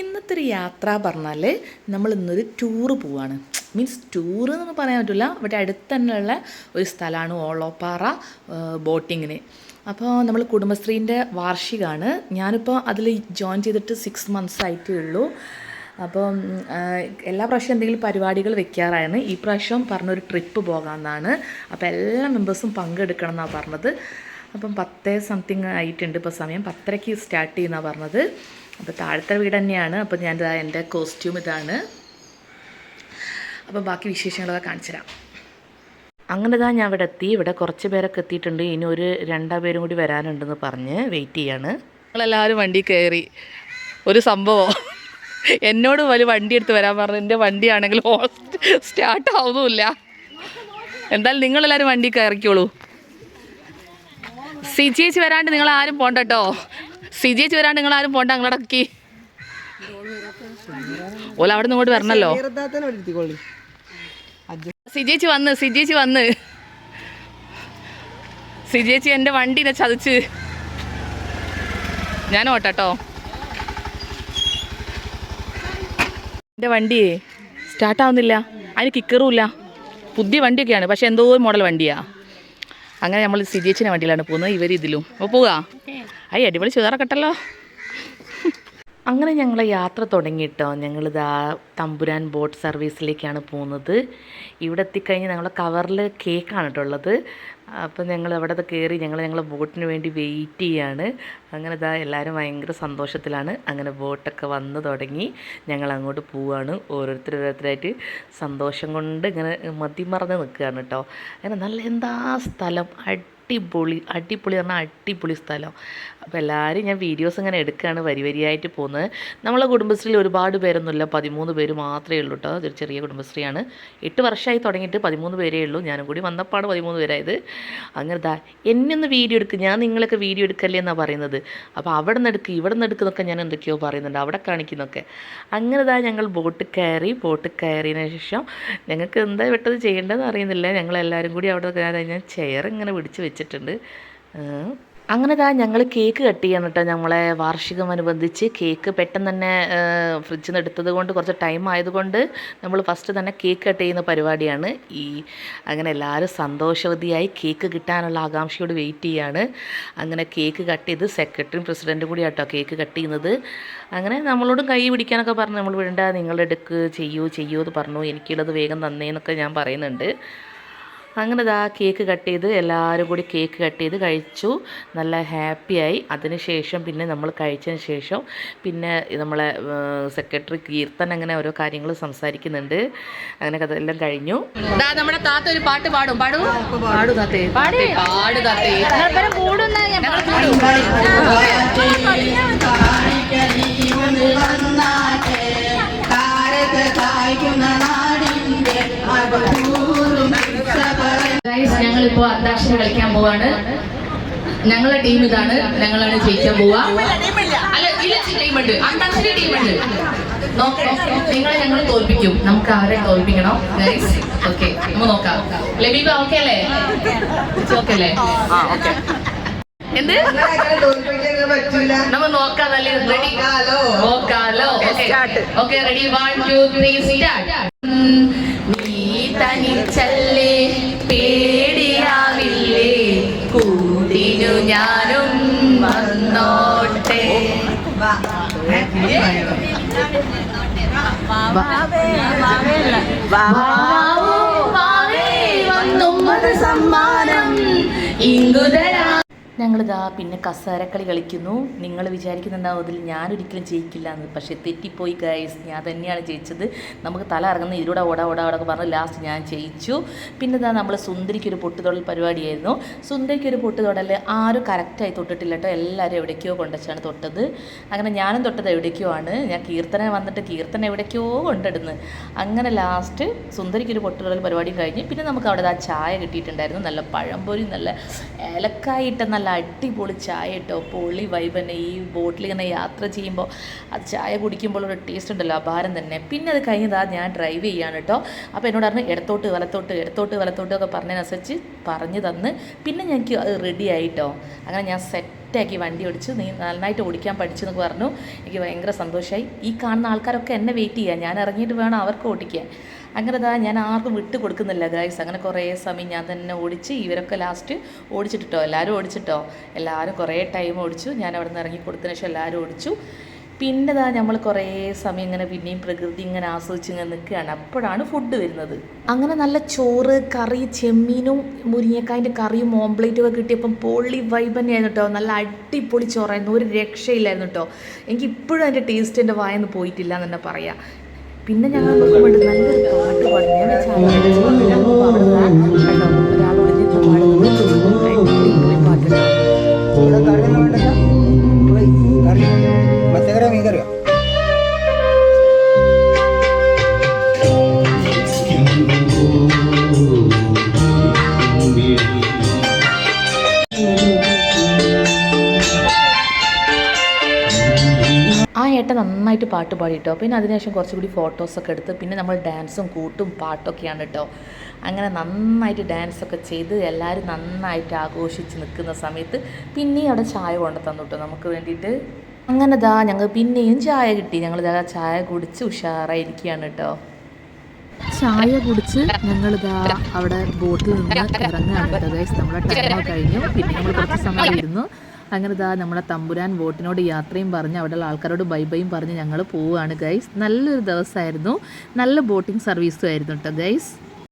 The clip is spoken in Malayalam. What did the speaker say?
ഇന്നത്തെ ഒരു യാത്ര പറഞ്ഞാൽ നമ്മൾ ഇന്നൊരു ടൂറ് പോവാണ്. മീൻസ് ടൂർ എന്നൊന്നും പറയാൻ പറ്റില്ല ഇവിടെ അടുത്ത് തന്നെയുള്ള ഒരു സ്ഥലമാണ് ഓളോപ്പാറ ബോട്ടിങ്ങിന്. അപ്പോൾ നമ്മൾ കുടുംബശ്രീന്റെ വാർഷികമാണ് ഞാനിപ്പോൾ അതിൽ ജോയിൻ ചെയ്തിട്ട് സിക്സ് മന്ത്സ് ആയിട്ടേ ഉള്ളൂ അപ്പോൾ എല്ലാ പ്രാവശ്യം എന്തെങ്കിലും പരിപാടികൾ വെക്കാറാണ്. ഈ പ്രാവശ്യം പറഞ്ഞൊരു ട്രിപ്പ് പോകാമെന്നാണ് അപ്പോൾ എല്ലാ മെമ്പേഴ്സും പങ്കെടുക്കണം എന്നാണ് പറഞ്ഞത്. അപ്പം പത്തേ സംതിങ് ആയിട്ടുണ്ട് ഇപ്പോൾ സമയം. പത്തരയ്ക്ക് സ്റ്റാർട്ട് ചെയ്യുന്നതാണ് പറഞ്ഞത്. അപ്പോൾ താഴത്തെ വീട് തന്നെയാണ്. അപ്പോൾ ഞാൻ എന്റെ കോസ്റ്റ്യൂം ഇതാണ്. അപ്പോൾ ബാക്കി വിശേഷങ്ങളൊക്കെ കാണിച്ചു തരാം. അങ്ങനെ ഇതാ ഞാൻ ഇവിടെ എത്തി. ഇവിടെ കുറച്ച് പേരൊക്കെ എത്തിയിട്ടുണ്ട്. ഇനി ഒരു രണ്ടാ പേരും കൂടി വരാനുണ്ടെന്ന് പറഞ്ഞ് വെയിറ്റ് ചെയ്യാണ്. ഞങ്ങളെല്ലാവരും വണ്ടി കയറി. ഒരു സംഭവം. എന്നോട് വലിയ വണ്ടി എടുത്ത് വരാൻ പറഞ്ഞു. എന്റെ വണ്ടിയാണെങ്കിൽ സ്റ്റാർട്ട് ആവുന്നുമില്ല. എന്തായാലും നിങ്ങളെല്ലാവരും വണ്ടി കയറിക്കോളൂ. സി ചേച്ചി വരാണ്ട് നിങ്ങൾ ആരും പോണ്ട കേട്ടോ സി ചേച്ചി വരാണ്ട് നിങ്ങൾ ആരും പോണ്ട നിങ്ങളടക്കി ഓല അവിടെ നിന്ന് ഇങ്ങോട്ട് വരണല്ലോ. സിജേച്ചി വന്ന് സിജേച്ചി വന്ന്. സിജേച്ചി എന്റെ വണ്ടിനെ ചതിച്ച്. ഞാൻ ഓട്ടോ എന്റെ വണ്ടിയേ സ്റ്റാർട്ടാവുന്നില്ല അതിന് കിക്കറുമില്ല പുതിയ വണ്ടിയൊക്കെയാണ് പക്ഷെ എന്തോ മോഡൽ വണ്ടിയാ. അങ്ങനെ നമ്മൾ സിജേച്ചിന്റെ വണ്ടിയിലാണ് പോകുന്നത് ഇവരിതിലും അപ്പോൾ പോവാ. അയ്യ അടിപൊളി ചുതാറക്കട്ടല്ലോ അങ്ങനെ ഞങ്ങൾ യാത്ര തുടങ്ങിയിട്ടോ. ഞങ്ങളിതാ തമ്പുരാൻ ബോട്ട് സർവീസിലേക്കാണ് പോകുന്നത്. ഇവിടെ എത്തിക്കഴിഞ്ഞ് ഞങ്ങളുടെ കവറിൽ കേക്കാണ് ഉള്ളത് അപ്പോൾ ഞങ്ങൾ അവിടെ കയറി ഞങ്ങൾ ഞങ്ങളെ ബോട്ടിന് വേണ്ടി വെയിറ്റ് ചെയ്യാണ്. അങ്ങനെ ഇതാ എല്ലാവരും ഭയങ്കര സന്തോഷത്തിലാണ്. അങ്ങനെ ബോട്ടൊക്കെ വന്ന് തുടങ്ങി ഞങ്ങൾ അങ്ങോട്ട് പോവുകയാണ് ഓരോരുത്തർ ഓരോരുത്തരായിട്ട് സന്തോഷം കൊണ്ട് ഇങ്ങനെ മതിമറന്ന് നിൽക്കുകയാണ് കേട്ടോ അങ്ങനെ നല്ല എന്താ സ്ഥലം? അടിപൊളി അടിപൊളി പറഞ്ഞാൽ അടിപൊളി സ്ഥലം. അപ്പോൾ എല്ലാവരും ഞാൻ വീഡിയോസ് ഇങ്ങനെ എടുക്കുകയാണ് വരി വരിയായിട്ട് പോകുന്നത്. നമ്മളെ കുടുംബശ്രീയിൽ ഒരുപാട് പേരൊന്നുമില്ല. പതിമൂന്ന് പേര് മാത്രമേ ഉള്ളൂ കേട്ടോ അതൊരു ചെറിയ കുടുംബശ്രീയാണ്. എട്ട് വർഷമായി തുടങ്ങിയിട്ട് പതിമൂന്ന് പേരേ ഉള്ളൂ. ഞാനും കൂടി വന്നപ്പാണ് പതിമൂന്ന് പേരായത്. അങ്ങനെ ദാ എന്നെ ഒന്ന് വീഡിയോ എടുക്കുക ഞാൻ നിങ്ങളൊക്കെ വീഡിയോ എടുക്കല്ലേ എന്നാണ് പറയുന്നത്. അപ്പോൾ അവിടെ നിന്ന് എടുക്കുക ഇവിടെ നിന്ന് എടുക്കുന്നൊക്കെ ഞാൻ എന്തൊക്കെയോ പറയുന്നുണ്ട്. അവിടെ കാണിക്കുന്നൊക്കെ. അങ്ങനെ ദാ ഞങ്ങൾ ബോട്ട് കയറി ബോട്ട് കയറിയതിന് ശേഷം ഞങ്ങൾക്ക് എന്താ പെട്ടത് ചെയ്യേണ്ടതെന്ന് അറിയുന്നില്ല. ഞങ്ങളെല്ലാവരും കൂടി അവിടെ ഞാൻ ചെയർ ഇങ്ങനെ പിടിച്ച് വെച്ചിട്ടുണ്ട്. അങ്ങനെ താ ഞങ്ങൾ കേക്ക് കട്ട് ചെയ്യണം കേട്ടോ. ഞങ്ങളെ വാർഷികമനുബന്ധിച്ച് കേക്ക് പെട്ടെന്ന് തന്നെ ഫ്രിഡ്ജിൽ നിന്ന് എടുത്തത് കൊണ്ട് കുറച്ച് ടൈം ആയതുകൊണ്ട് നമ്മൾ ഫസ്റ്റ് തന്നെ കേക്ക് കട്ട് ചെയ്യുന്ന പരിപാടിയാണ്. ഈ അങ്ങനെ എല്ലാവരും സന്തോഷവതിയായി കേക്ക് കിട്ടാനുള്ള ആകാംക്ഷയോട് വെയിറ്റ് ചെയ്യാണ്. അങ്ങനെ കേക്ക് കട്ട് ചെയ്ത് സെക്രട്ടറിയും പ്രസിഡന്റും കൂടി ആട്ടോ കേക്ക് കട്ട് ചെയ്യുന്നത്. അങ്ങനെ നമ്മളോടും കൈ പിടിക്കാനൊക്കെ പറഞ്ഞു. നമ്മൾ വിടണ്ട നിങ്ങളെടുക്ക് ചെയ്യൂ ചെയ്യൂ എന്ന് പറഞ്ഞു. എനിക്കുള്ളത് വേഗം തന്നേന്നൊക്കെ ഞാൻ പറയുന്നുണ്ട്. അങ്ങനെ ഇതാ കേക്ക് കട്ട് ചെയ്ത് എല്ലാവരും കൂടി കേക്ക് കട്ട് ചെയ്ത് കഴിച്ചു. നല്ല ഹാപ്പിയായി അതിന് ശേഷം പിന്നെ നമ്മൾ കഴിച്ചതിന് ശേഷം പിന്നെ നമ്മളെ സെക്രട്ടറി കീർത്തൻ അങ്ങനെ ഓരോ കാര്യങ്ങൾ സംസാരിക്കുന്നുണ്ട്. അങ്ങനെ അതെല്ലാം കഴിഞ്ഞു. ദാ നമ്മുടെ താത്ത ഒരു പാട്ട് പാടും. പാടും. പാടു താത്തേ. പാടേ. പാടു താത്തേ. ഞങ്ങൾ ഞങ്ങളിപ്പോ അന്താക്ഷരി കളിക്കാൻ പോവാണ്. ഞങ്ങളുടെ ടീം ഇതാണ്. ഞങ്ങളാണ് ജയിക്കാൻ പോവാ. അല്ല ഇല്ല ടീം ഉണ്ട് അന്താക്ഷരി ടീം ഉണ്ട് നോക്കണേ നിങ്ങളെ ഞങ്ങൾ തോൽപ്പിക്കും. നമുക്ക് ആരെ തോൽപ്പിക്കണം? ഓക്കെ നമുക്ക് നോക്കാം. ലബീബ ഓക്കെ അല്ലേ? ഓക്കെ അല്ലേ? എന്ത്? നമ്മൾ നോക്കാം നല്ല റെഡി നോക്കാലോ. Okay ready one two three start തനിച്ചല്ലേ പേടിയാവില്ലേ കൂടിനു ഞാനും വന്നോട്ടെ വാവോ, സമ്മാനം ഇങ്ങുതരാ ഞങ്ങളിതാ പിന്നെ കസേരക്കളി കളിക്കുന്നു. നിങ്ങൾ വിചാരിക്കുന്നുണ്ടാവും അതിൽ ഞാനൊരിക്കലും ജയിക്കില്ല എന്ന് പക്ഷേ തെറ്റിപ്പോയി ഗൈസ് ഞാൻ തന്നെയാണ് ജയിച്ചത്. നമുക്ക് തല ഇറങ്ങുന്ന ഇതിലൂടെ ഓടാ ഓടാ ഓടൊക്കെ പറഞ്ഞ് ലാസ്റ്റ് ഞാൻ ജയിച്ചു. പിന്നെ ഇതാ നമ്മൾ സുന്ദരിക്കൊരു പൊട്ടുതൊടൽ പരിപാടിയായിരുന്നു. സുന്ദരിക്കൊരു പൊട്ടുതൊടൽ ആരും കറക്റ്റായി തൊട്ടിട്ടില്ല കേട്ടോ എല്ലാവരും എവിടേക്കോ കൊണ്ടുവച്ചാണ് തൊട്ടത്. അങ്ങനെ ഞാനും തൊട്ടത് എവിടേക്കോ ആണ്. ഞാൻ കീർത്തന വന്നിട്ട് കീർത്തന എവിടേക്കോ കൊണ്ടിടുന്നു. അങ്ങനെ ലാസ്റ്റ് സുന്ദരിക്കൊരു പൊട്ടുതൊടൽ പരിപാടി കഴിഞ്ഞ് പിന്നെ നമുക്ക് അവിടെ ആ ചായ കിട്ടിയിട്ടുണ്ടായിരുന്നു. നല്ല പഴംപൊരി നല്ല ഏലക്കായിട്ട് നല്ല അടിപൊളി ചായ കേട്ടോ. പൊളി വൈബ് തന്നെ. ഈ ബോട്ടിൽ ഇങ്ങനെ യാത്ര ചെയ്യുമ്പോൾ അത് ചായ കുടിക്കുമ്പോൾ ഒരു ടേസ്റ്റ് ഉണ്ടല്ലോ അപാരം തന്നെ. പിന്നെ അത് കഴിഞ്ഞതാ ഞാൻ ഡ്രൈവ് ചെയ്യാണ് കേട്ടോ. അപ്പോൾ എന്നോട് പറഞ്ഞു ഇടത്തോട്ട് വലത്തോട്ട് ഇടത്തോട്ട് വലത്തോട്ട് ഒക്കെ പറഞ്ഞതിനനുസരിച്ച് പറഞ്ഞു തന്ന്. പിന്നെ ഞങ്ങൾക്ക് അത് റെഡി ആയിട്ടോ അങ്ങനെ ഞാൻ സെറ്റ് സെറ്റാക്കി വണ്ടി ഓടിച്ച്. നീ നന്നായിട്ട് ഓടിക്കാൻ പഠിച്ചു എന്നൊക്കെ പറഞ്ഞു. എനിക്ക് ഭയങ്കര സന്തോഷമായി ഈ കാണുന്ന ആൾക്കാരൊക്കെ എന്നെ വെയിറ്റ് ചെയ്യാം. ഞാൻ ഇറങ്ങിയിട്ട് വേണം അവർക്ക് ഓടിക്കാൻ. അങ്ങനെ ദാ ഞാൻ ആർക്കും വിട്ട് കൊടുക്കുന്നില്ല ഗൈസ് അങ്ങനെ കുറേ സമയം ഞാൻ തന്നെ ഓടിച്ച് ഇവരൊക്കെ ലാസ്റ്റ് ഓടിച്ചിട്ടോ എല്ലാവരും ഓടിച്ചിട്ടോ. എല്ലാവരും കുറേ ടൈം ഓടിച്ചു. ഞാൻ അവിടെ നിന്ന് ഇറങ്ങി കൊടുത്തതിന് ശേഷം എല്ലാവരും ഓടിച്ചു. പിന്നെ ദാ നമ്മൾ കുറേ സമയം ഇങ്ങനെ പിന്നെയും പ്രകൃതി ഇങ്ങനെ ആസ്വദിച്ച് ഇങ്ങനെ നിൽക്കുകയാണ്. അപ്പോഴാണ് ഫുഡ് വരുന്നത്. അങ്ങനെ നല്ല ചോറ് കറി ചെമ്മീനും മുരിങ്ങക്കായന്റെ കറിയും ഓംപ്ലേറ്റും ഒക്കെ കിട്ടിയപ്പം പൊള്ളി വൈബ് തന്നെയായിരുന്നു കേട്ടോ നല്ല അടിപൊളി ചോറായിരുന്നു. ഒരു രക്ഷയില്ലായിരുന്നു കേട്ടോ എനിക്ക് ഇപ്പോഴും അതിന്റെ ടേസ്റ്റ് എന്റെ വായെന്ന് പോയിട്ടില്ല എന്ന് തന്നെ പറയാം. പിന്നെ ഞങ്ങൾ നല്ലൊരു ആ ഏട്ടൻ നന്നായിട്ട് പാട്ട് പാടി കേട്ടോ പിന്നെ അതിനുശേഷം കുറച്ചുകൂടി ഫോട്ടോസൊക്കെ എടുത്ത് പിന്നെ നമ്മൾ ഡാൻസും കൂട്ടും പാട്ടൊക്കെയാണ് കേട്ടോ അങ്ങനെ നന്നായിട്ട് ഡാൻസൊക്കെ ചെയ്ത് എല്ലാവരും നന്നായിട്ട് ആഘോഷിച്ച് നിൽക്കുന്ന സമയത്ത് പിന്നെയും അവിടെ ചായ കൊണ്ട് തന്നു കേട്ടോ നമുക്ക് വേണ്ടിയിട്ട് അങ്ങനെ ദാ ഞങ്ങൾ പിന്നെയും ചായ കിട്ടി. ഞങ്ങൾ ദാ ചായ കുടിച്ച് ഉഷാറായിരിക്കുകയാണ് കേട്ടോ ചായ കുടിച്ച് ഞങ്ങൾ ദാ അവിടെ ബോട്ടിൽ നിന്ന് ഇറങ്ങുകയാണ് കേട്ടോ ഗൈസ് നമ്മുടെ ടൈം കഴിഞ്ഞു. പിന്നെ നമ്മൾ കുറച്ച് സമയം ഇരുന്നു. അങ്ങനെ ഇതാ നമ്മളെ തമ്പുരാൻ ബോട്ടിനോട് യാത്രയും പറഞ്ഞ് അവിടെയുള്ള ആൾക്കാരോട് ബൈ ബൈയും പറഞ്ഞ് ഞങ്ങൾ പോവുകയാണ് ഗൈസ് നല്ലൊരു ദിവസമായിരുന്നു. നല്ല ബോട്ടിംഗ് സർവീസും ആയിരുന്നു കേട്ടോ ഗൈസ്